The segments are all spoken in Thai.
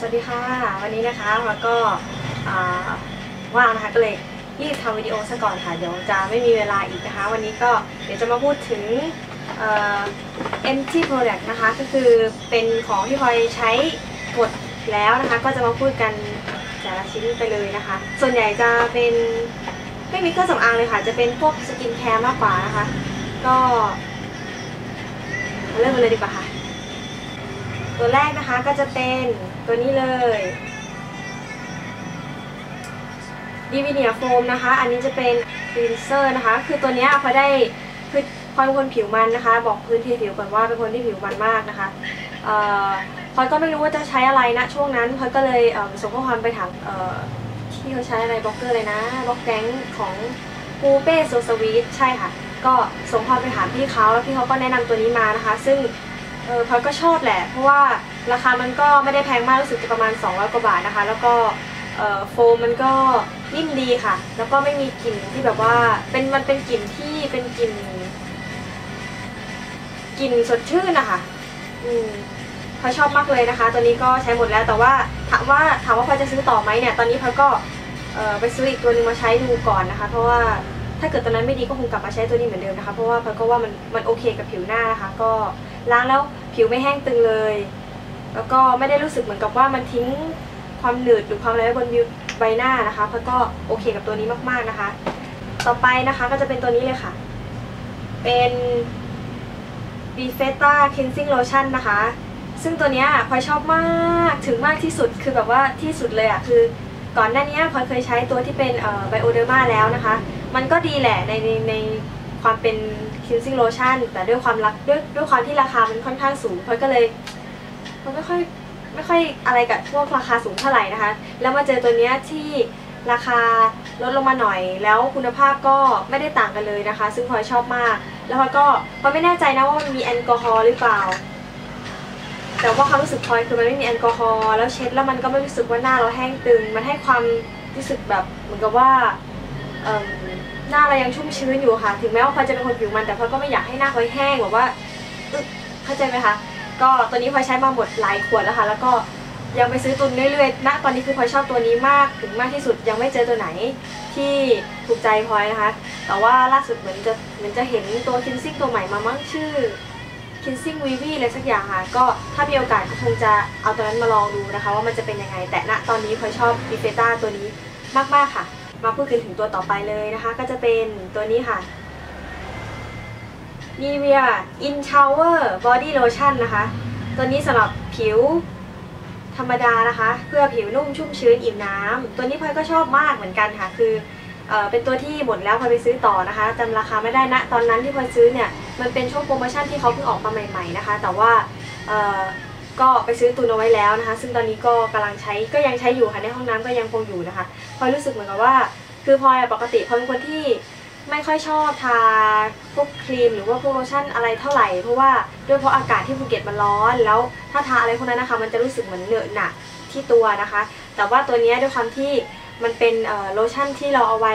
สวัสดีค่ะ วันนี้นะคะแล้วก็ว่างนะคะก็เลยรีบทำวิดีโอซะก่อนค่ะเดี๋ยวจะไม่มีเวลาอีกนะคะ วันนี้ก็เดี๋ยวจะมาพูดถึงเอ่อ empty product นะคะ ก็คือเป็นของที่พลอยใช้หมดแล้วนะคะ ก็จะมาพูดกันแต่ละชิ้นไปเลยนะคะ ส่วนใหญ่จะเป็นไม่มีเครื่องสำอางเลยค่ะ จะเป็นพวกสกินแคร์มากกว่านะคะ ก็เริ่มเลยดีกว่าค่ะ ตัวแรกนะคะก็จะเป็น ตัวนี้เลยดีวิเนียโฟมนะคะ อันนี้จะเป็นคลีนเซอร์นะคะ คือตัวนี้พอได้คือพอยเป็นคนผิวมันนะคะ บอกพื้นที่ผิวก่อนว่าเป็นคนที่ผิวมันมากนะคะเอ่อพอยก็ไม่รู้ว่าจะใช้อะไรนะช่วงนั้นพอยก็เลยเส่งข้อความไปถามเอ่อที่เขาใช้อะไรบล็อกเกอร์เลยนะบล็อกแก๊งของปูเป้โซสวีทใช่ค่ะ ก็ส่งข้อความไปถามพี่เขาแล้วพี่เขาก็แนะนำตัวนี้มานะคะ ซึ่งเออพอยก็ชอบแหละ เพราะว่า ราคามันก็ไม่ได้แพงมากรู้สึกจะประมาณ 200 กว่าบาทนะคะ แล้วก็โฟมมันก็นิ่มดีค่ะ แล้วก็ไม่มีกลิ่นที่แบบว่าเป็นมันเป็นกลิ่นที่เป็นกลิ่นกลิ่นสดชื่นนะคะอืมพอชอบมากเลยนะคะ ตัวนี้ก็ใช้หมดแล้วแต่ว่าถามว่าถามว่าพอจะซื้อต่อไหมเนี่ย ตอนนี้พอก็ไปซื้ออีกตัวหนึงมาใช้ดูก่อนนะคะ เพราะว่าถ้าเกิดตัวนั้นไม่ดีก็คงกลับมาใช้ตัวนี้เหมือนเดิมนะคะ เพราะว่าพอก็ว่ามันมันโอเคกับผิวหน้านะคะ ก็ล้างแล้วผิวไม่แห้งตึงเลย แล้วก็ไม่ได้รู้สึกเหมือนกับว่ามันทิ้งความหนืดหรือความอะไรไว้บนใบหน้านะคะพลอยก็โอเคกับตัวนี้มากๆนะคะ ต่อไปนะคะก็จะเป็นตัวนี้เลยค่ะ เป็น b f e t a Cleansing Lotion นะคะ ซึ่งตัวเนี้ยพลอยชอบมากถึงมากที่สุดคือแบบว่าที่สุดเลยอะ่ะคือก่อนหน้านี้พลอยเคยใช้ตัวที่เป็นเอ่อ Bioderma แล้วนะคะ มันก็ดีแหละในในในความเป็น cleansing lotion แต่ด้วยความรักด้วยด้วยความที่ราคามันค่อนข้างสูงพลอยก็เลย พลอยไม่ค่อยไม่ค่อยอะไรกับพวกราคาสูงเท่าไหร่นะคะ แล้วมาเจอตัวเนี้ยที่ราคาลดลงมาหน่อย แล้วคุณภาพก็ไม่ได้ต่างกันเลยนะคะ ซึ่งพลอยชอบมาก แล้วพลอยก็พลอยไม่แน่ใจนะว่ามันมีแอลกอฮอล์หรือเปล่า แต่ว่าความรู้สึกพลอยคือมันไม่มีแอลกอฮอล์แล้วเช็ดแล้วมันก็ไม่รู้สึกว่าหน้าเราแห้งตึง มันให้ความรู้สึกแบบเหมือนกับว่าหน้าเรายังชุ่มชื้นอยู่ค่ะ ถึงแม้ว่าพลอยจะเป็นคนผิวมันแต่พลอยก็ไม่อยากให้หน้าพลอยแห้งแบบว่าเข้าใจไหมคะ ก็ตัวนี้พลอยใช้มาหมดหลายขวดแล้วค่ะ แล้วก็ยังไปซื้อตุนเรื่อยๆ ณ ตอนนี้คือพลอยชอบตัวนี้มากถึงมากที่สุดยังไม่เจอตัวไหนที่ถูกใจพลอยนะคะ แต่ว่าล่าสุดเหมือนจะเหมือนจะเห็นตัวคินซิ่งตัวใหม่มามั้งชื่อคินซิ่งวีวีอะไรสักอย่างค่ะ ก็ถ้ามีโอกาสก็คงจะเอาตัวนั้นมาลองดูนะคะ ว่ามันจะเป็นยังไง แต่ณตอนนี้พลอยชอบดิเฟต้าตัวนี้มากๆค่ะ มาพูดกันถึงตัวต่อไปเลยนะคะ ก็จะเป็นตัวนี้ค่ะ Nivea In Shower Body Lotion นะคะ ตัวนี้สำหรับผิวธรรมดานะคะ เพื่อผิวนุ่มชุ่มชื้นอิ่มน้ำ ตัวนี้พลอยก็ชอบมากเหมือนกันค่ะ คือเออเป็นตัวที่หมดแล้วพลอยไปซื้อต่อนะคะจำราคาไม่ได้นะ ตอนนั้นที่พลอยซื้อเนี่ยมันเป็นช่วงโปรโมชั่นที่เขาเพิ่งออกมาใหม่ ๆนะคะ แต่ว่าเออก็ไปซื้อตุนเอาไว้แล้วนะคะ ซึ่งตอนนี้ก็กำลังใช้ก็ยังใช้อยู่ค่ะในห้องน้ำก็ยังคงอยู่นะคะพลอยรู้สึกเหมือนกับว่า คือพลอยปกติพลอยเป็นคนที่ ไม่ค่อยชอบทาพวกครีมหรือว่าพวกโลชั่นอะไรเท่าไหร่ เพราะว่าด้วยเพราะอากาศที่ภูเก็ตมันร้อน แล้วถ้าทาอะไรพวกนั้นนะคะ มันจะรู้สึกเหมือนเหนอะหนักที่ตัวนะคะ แต่ว่าตัวนี้ด้วยความที่มันเป็นโลชั่นที่เราเอาไว้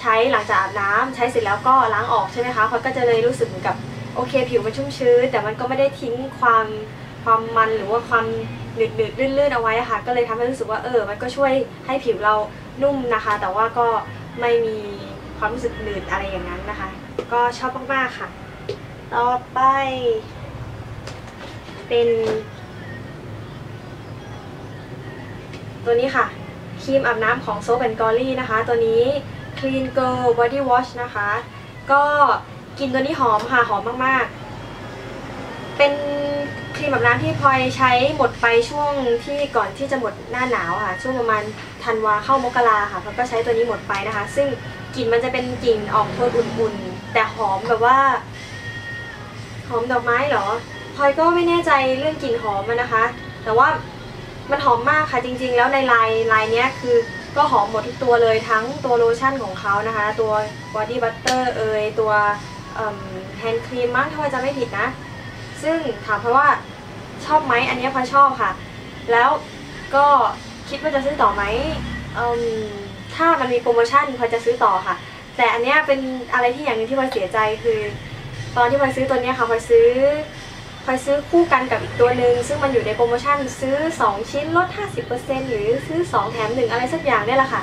ใช้หลังจากอาบน้ำใช้เสร็จแล้วก็ล้างออกใช่ไหมคะพอก็จะเลยรู้สึกเหมือนกับโอเคผิวมันชุ่มชื้นแต่มันก็ไม่ได้ทิ้งความความมันหรือว่าความหนืดหนืดๆลื่นๆเอาไว้ค่ะ ก็เลยทำให้รู้สึกว่าเออ มันก็ช่วยให้ผิวเรานุ่มนะคะ แต่ว่าก็ไม่มี ความรู้สึกหนืดอะไรอย่างนั้นนะคะ ก็ชอบมากๆค่ะ ต่อไป เป็น ตัวนี้ค่ะครีมอาบน้ำของ Soap and Glory นะคะ ตัวนี้ Clean Girl Body Wash นะคะ ก็กลินตัวนี้หอมค่ะ หอมมากๆ เป็นครีมอาบน้ำที่พลอยใช้หมดไปช่วงที่ก่อนที่จะหมดหน้าหนาวค่ะ ช่วงประมาณธันวาเข้ามกราค่ะพลอยก็ใช้ตัวนี้หมดไปนะคะ ซึ่ง กลิ่นมันจะเป็นกลิ่นออกโทนอุ่นๆ แต่หอมแบบว่า หอมดอกไม้เหรอพลอยก็ไม่แน่ใจเรื่องกลิ่นหอมนะคะ แต่ว่ามันหอมมากค่ะจริง ๆ แล้วในลายลายเนี้ยคือก็หอมหมดทุกตัวเลยทั้งตัวโลชั่นของเขานะคะ ตัว body butter เอยตัวแฮนด์ครีมมั้งถ้าพลอยจะไม่ผิดนะ ซึ่งถามเพราะว่าชอบไหมอันนี้พลอยชอบค่ะ แล้วก็คิดว่าจะซื้อต่อไหมเอิ่ม ถ้ามันมีโปรโมชั่นพลอยจะซื้อต่อค่ะ แต่อันเนี้ยเป็นอะไรที่อย่างหนึงที่พลอยเสียใจคือ ตอนที่พลอยซื้อตัวเนี้ยค่ะพลอยซื้อพลอยซื้อคู่กันกับอีกตัวหนึ่งซึ่งมันอยู่ในโปรโมชั่นซื้อ 2 ชิ้นลด 50%หรือซื้อ 2 แถม 1 อะไรสักอย่างเนี่ยแหละค่ะ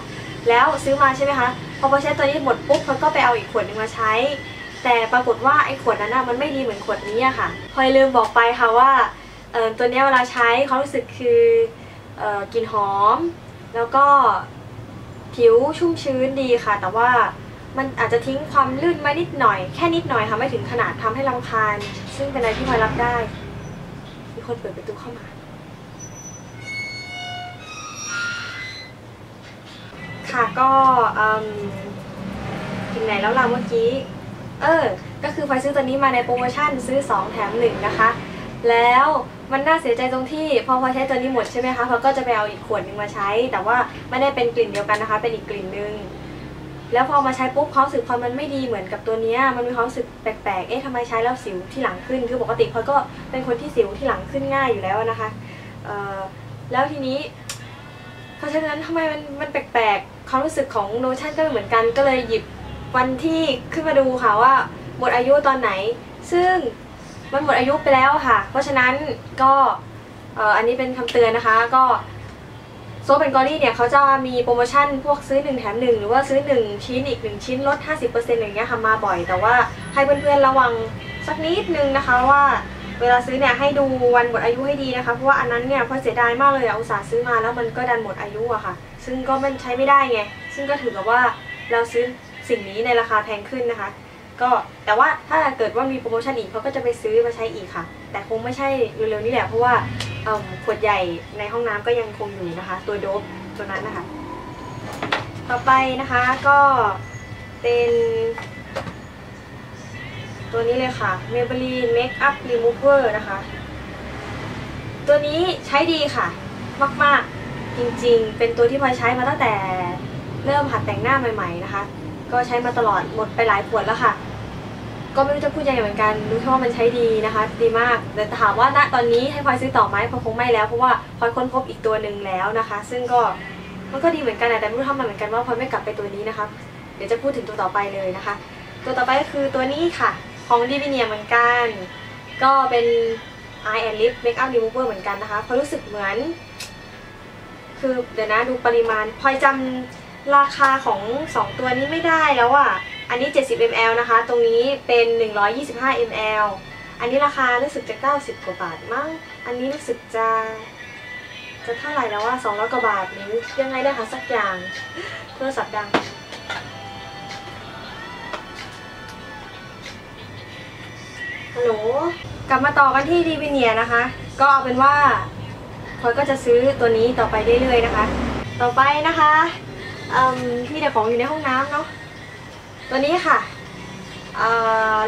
แล้วซื้อมาใช่ไหมคะพอพอใช้ตัวนี้หมดปุ๊บพลอยก็ไปเอาอีกขวดหนึ่งมาใช้ แต่ปรากฏว่าไอ้ขวดนั้นน่ะมันไม่ดีเหมือนขวดนี้อะค่ะพลอยลืมบอกไปค่ะว่าตัวนี้เวลาใช้ความรู้สึกคือออกลิ่นหอม แล้วก็ ผิวชุ่มชื้นดีค่ะ แต่ว่ามันอาจจะทิ้งความลื่นไว้นิดหน่อย แค่นิดหน่อยค่ะไม่ถึงขนาดทำให้รำคาญ ซึ่งเป็นอะไรที่พลอยรับได้ มีคนเปิดประตูเข้ามา ค่ะก็อืมถึงไหนแล้วล่ะเมื่อกี้ เออ ก็คือพลอยซื้อตัวนี้มาในโปรโมชั่นซื้อ 2 แถม 1 นะคะ แล้ว มันน่าเสียใจตรงที่พอพอใช้ตัวนี้หมดใช่ไหมคะพลอยก็จะไปเอาอีกขวดหนึ่งมาใช้ แต่ว่าไม่ได้เป็นกลิ่นเดียวกันนะคะ เป็นอีกกลิ่นหนึ่งแล้วพอมาใช้ปุ๊บความรู้สึกพลอยมันไม่ดีเหมือนกับตัวเนี้ยมันมีความรู้สึกแปลกๆ เอ๊ะทำไมใช้แล้วสิวที่หลังขึ้น คือปกติพลอยก็เป็นคนที่สิวที่หลังขึ้นง่ายอยู่แล้วนะคะเอ่อแล้วทีนี้ เพราะฉะนั้นทำไมมันมันแปลกๆ ความรู้สึกของโลชั่นก็ไม่เหมือนกัน ก็เลยหยิบวันที่ขึ้นมาดูค่ะว่าหมดอายุตอนไหน ซึ่ง มันหมดอายุไปแล้วค่ะ เพราะฉะนั้นก็อันนี้เป็นคำเตือนนะคะ ก็โซเป็นกอรี่เนี่ยเขาจะมีโปรโมชั่นพวกซื้อ 1 แถม 1 หรือว่าซื้อ 1 ชิ้นอีก 1 ชิ้นลด 50%อย่างเงี้ยค่ะมาบ่อย แต่ว่าให้เพื่อนๆระวังสักนิดนึงนะคะว่าเวลาซื้อเนี่ยให้ดูวันหมดอายุให้ดีนะคะเพราะว่าอันนั้นเนี่ยพอเสียดายมากเลยอะอุตส่าห์ซื้อมาแล้วมันก็ดันหมดอายุอะค่ะ ซึ่งก็มันใช้ไม่ได้ไงซึ่งก็ถือกับว่าเราซื้อสิ่งนี้ในราคาแพงขึ้นนะคะ ก็แต่ว่าถ้าเกิดว่ามีโปรโมชั่นอีกเขาก็จะไปซื้อมาใช้อีกค่ะ แต่คงไม่ใช่เร็วๆนี้แหละเพราะว่าเอิ่มขวดใหญ่ในห้องน้ำก็ยังคงอยู่นะคะ ตัวโดบตัวนั้นนะคะ ต่อไปนะคะก็เป็นตัวนี้เลยค่ะ Maybelline Makeup Remover นะคะ ตัวนี้ใช้ดีค่ะ มากๆ จริงๆ เป็นตัวที่พลอยใช้มาตั้งแต่เริ่มหัดแต่งหน้าใหม่ ๆ นะคะ ก็ใช้มาตลอดหมดไปหลายขวดแล้วค่ะ ก็ไม่รู้จะพูดยังไงเหมือนกันรู้แค่ว่ามันใช้ดีนะคะ ดีมาก แต่ถามว่าณตอนนี้ให้พลอยซื้อต่อไหมพลอยคงไม่แล้ว เพราะว่าพลอยค้นพบอีกตัวหนึ่งแล้วนะคะ ซึ่งก็มันก็ดีเหมือนกันแต่ไม่รู้ทำไมเหมือนกันว่าพลอยไม่กลับไปตัวนี้นะคะ เดี๋ยวจะพูดถึงตัวต่อไปเลยนะคะ ตัวต่อไปก็คือตัวนี้ค่ะ ของดิวิเนียเหมือนกัน ก็เป็น Eye and Lip Makeup Remover เหมือนกันนะคะพราะรู้สึกเหมือน คือเดี๋ยวนะดูปริมาณพลอยจำราคาของ 2 ตัวนี้ไม่ได้แล้วอะ อันนี้ 70 ml นะคะ ตรงนี้เป็น 125 ml อันนี้ราคารู้สึกจะ 90 กว่าบาทมั้ง อันนี้รู้สึกจะจะเท่าไหร่แล้วว่า200 กว่าบาทหรือยังไงได้คะสักอย่างโทรศัพท์ดัง ฮัลโหล กลับมาต่อกันที่ดีวิเนียนะคะ ก็เอาเป็นว่าพลอยก็จะซื้อตัวนี้ต่อไปเรื่อยๆนะคะ ต่อไปนะคะอืมมีแต่ของอยู่ในห้องน้ำเนาะ ตัวนี้ค่ะ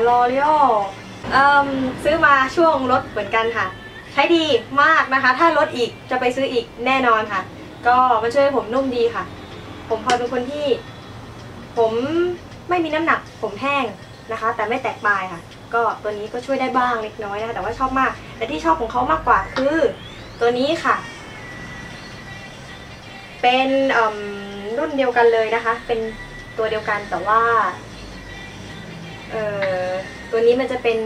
ลอเรียลซื้อมาช่วงลดเหมือนกันค่ะ ใช้ดีมากนะคะ ถ้าลดอีกจะไปซื้ออีกแน่นอนค่ะ ก็มันช่วยให้ผมนุ่มดีค่ะ ผมพอเป็นคนที่ ผมไม่มีน้ำหนัก ผมแห้งนะคะ แต่ไม่แตกปลายค่ะ ก็ตัวนี้ก็ช่วยได้บ้างเล็กน้อยนะคะ แต่ว่าชอบมาก แต่ที่ชอบของเขามากกว่าคือ ตัวนี้ค่ะ เป็นรุ่นเดียวกันเลยนะคะ เป็น ตัวเดียวกันแต่ว่าเอ่อตัวนี้มันจะเป็น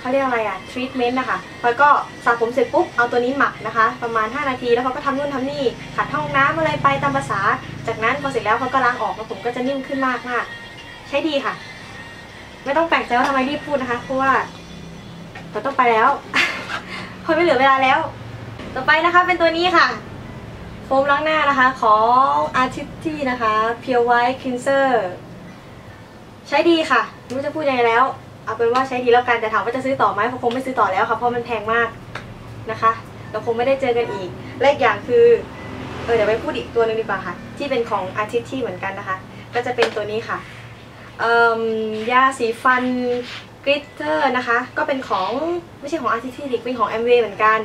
เขาเรียกอะไรอะทรีทเมนต์นะคะพอยก็สระผมเสร็จปุ๊บเอาตัวนี้หมักนะคะ ประมาณ 5 นาทีแล้วเขาก็ทำนู่นทำนี่ขัดห้องน้ำอะไรไปตามภาษา จากนั้นพอเสร็จแล้วเขาก็ล้างออกแล้วผมก็จะนิ่มขึ้นมากมากใช้ดีค่ะ ไม่ต้องแปลกใจว่าทำไมรีบพูดนะคะเพราะว่าเราต้องไปแล้วพราะไม่เหลือเวลาแล้ว ต่อไปนะคะเป็นตัวนี้ค่ะ โฟมล้างหน้านะคะของ Artist นะคะ Pure White Cleanser ใช้ดีค่ะไม่รู้จะพูดยังไงแล้ว เอาเป็นว่าใช้ดีแล้วกันแต่ถามว่าจะซื้อต่อไหมคงไม่ซื้อต่อแล้วค่ะเพราะมันแพงมากนะคะ เราคงไม่ได้เจอกันอีกและอีกอย่างคือเออเดี๋ยวไปพูดอีกตัวหนึงดีกว่าค่ะ ที่เป็นของ Artist เหมือนกันนะคะ ก็จะเป็นตัวนี้ค่ะยาสีฟันกริตเตอร์นะคะ ก็เป็นของไม่ใช่ของ Artist เป็นของ m w เหมือนกัน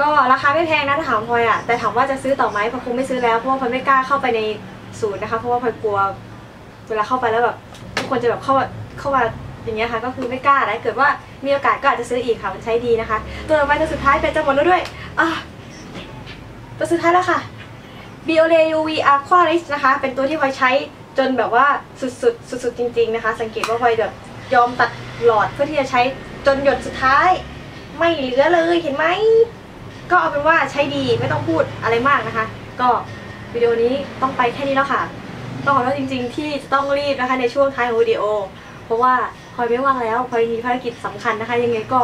ก็ราคาไม่แพงนะถ้าถามพลอยอะแต่ถามว่าจะซื้อต่อไหมพลอยคงไม่ซื้อแล้วเพราะว่าพลอยไม่กล้าเข้าไปในศูนย์นะคะเพราะว่าพลอยกลัวเวลาเข้าไปแล้วแบบทุกคนจะแบบเข้ามาเข้ามาอย่างเงี้ยค่ะก็คือไม่กล้านะเกิดว่ามีโอกาสก็อาจจะซื้ออีกค่ะมันใช้ดีนะคะ ตัวต่อไปตัวสุดท้ายเป็นจะหมดแล้วด้วยอะตัวสุดท้ายแล้วค่ะ Biore UV Aqua Rich นะคะ เป็นตัวที่พลอยใช้จนแบบว่าสุดๆสุดๆจริง ๆนะคะ สังเกตว่าพลอยแบบยอมตัดหลอดเพื่อที่จะใช้จนหยดสุดท้าย ไม่เหลือเลยเห็นไหม ก็เอาเป็นว่าใช้ดีไม่ต้องพูดอะไรมากนะคะ ก็วิดีโอนี้ต้องไปแค่นี้แล้วค่ะ ต้องขอโทษจริง ๆ ที่จะต้องรีบนะคะในช่วงท้ายของวิดีโอ เพราะว่าพลอยไม่ว่างแล้วพลอยมีภารกิจสำคัญนะคะ ยังไงก็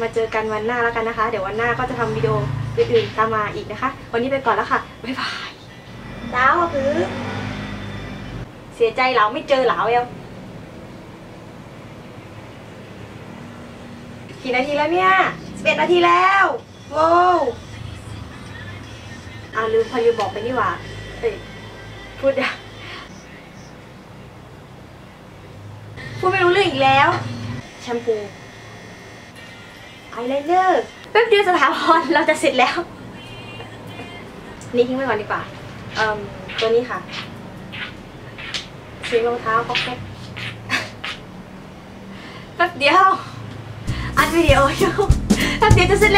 มาเจอกันวันหน้าแล้วกันนะคะ เดี๋ยววันหน้าก็จะทำวิดีโออื่นๆตามมาอีกนะคะ วันนี้ไปก่อนแล้วค่ะบ๊ายบายดาวอะคือเสียใจเหลาไม่เจอเหลาเอวกี่นาทีแล้วเนี่ยสิบเอ็ดนาทีแล้ว โว้วอ่าลืมพอลืมบอกไปนี่หว่าเอ้ยพูดอะพูดไม่รู้เรื่องอีกแล้ว แชมพูไอไลเนอร์แป๊บเดียวสถาพรเราจะเสร็จแล้ว นี่ทิ้งไว้ก่อนดีกว่าเอ่มตัวนี้ค่ะสีรองเท้าพ็อกเก็ตแป๊บเดียวอัดวิดีโออยู่ แป๊บเดียวจะเสร็